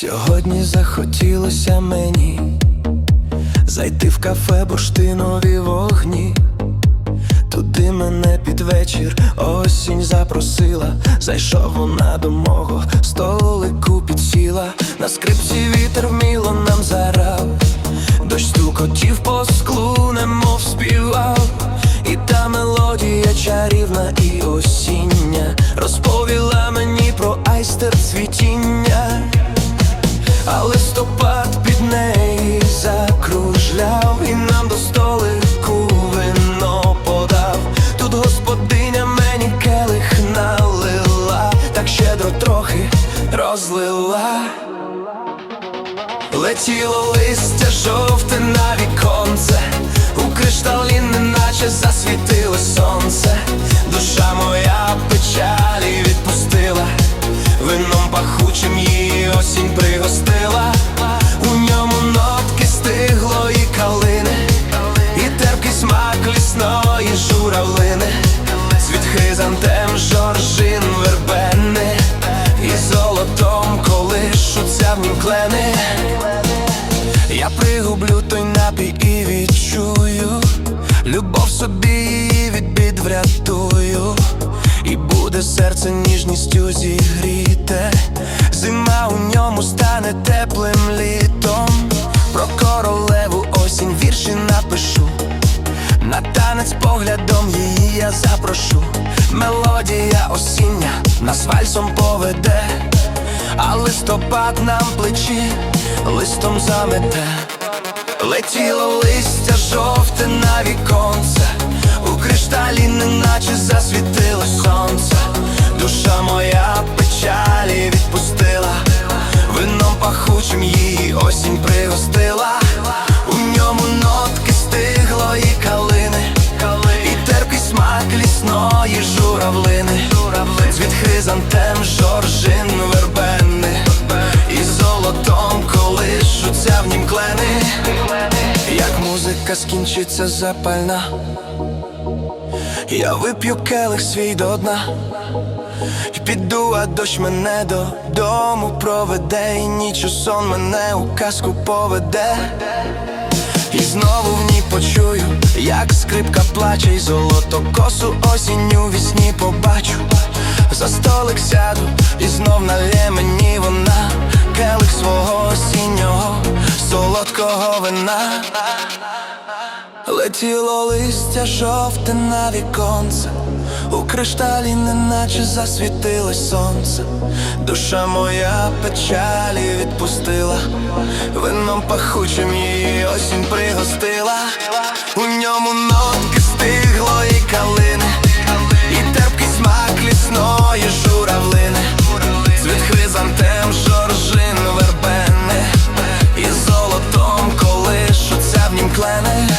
Сьогодні захотілося мені зайти в кафе бурштинові вогні. Туди мене під вечір осінь запросила, зайшов вона до мого столику підсіла, на скрипці вітер вміло нам зарав, дощ стукотів по склу, немов співав, і та мелодія чарівна і осіння розповіла мені про айстер цвітіння. А листопад під неї закружляв і нам до столику вино подав. Тут господиня мені келих налила, так щедро трохи розлила. Летіло листя жовте на віконце, клени. Я пригублю той напій і відчую. Любов собі її від бід врятую І буде серце ніжністю зігріте. Зима у ньому стане теплим літом. Про королеву осінь вірші напишу. На танець поглядом її я запрошу. Мелодія осіння нас вальсом поведе, а листопад нам плечі листом замете. Летіло листя жовте на віконце, у кришталі неначе засвітило сонце, душа моя печалі відпустила, вином пахучим її осінь пригостила, у ньому нотки стиглої калини, і терпкий смак лісної журавлини, Цвіт хризантем, музика скінчиться запальна, я вип'ю келих свій до дна. І піду, а дощ мене додому проведе, і ніч у сон мене у казку поведе. І знову в ній почую, як скрипка плаче, і золото косу осінню вісні побачу. За столик сяду, і знов налє мені вона келих свого осіннього солодкого вина. Летіло листя жовте на віконце, у кришталі неначе засвітилось сонце, душа моя печалі відпустила, вином пахучим її осінь пригостила, у ньому нотки калини, і лісної planet.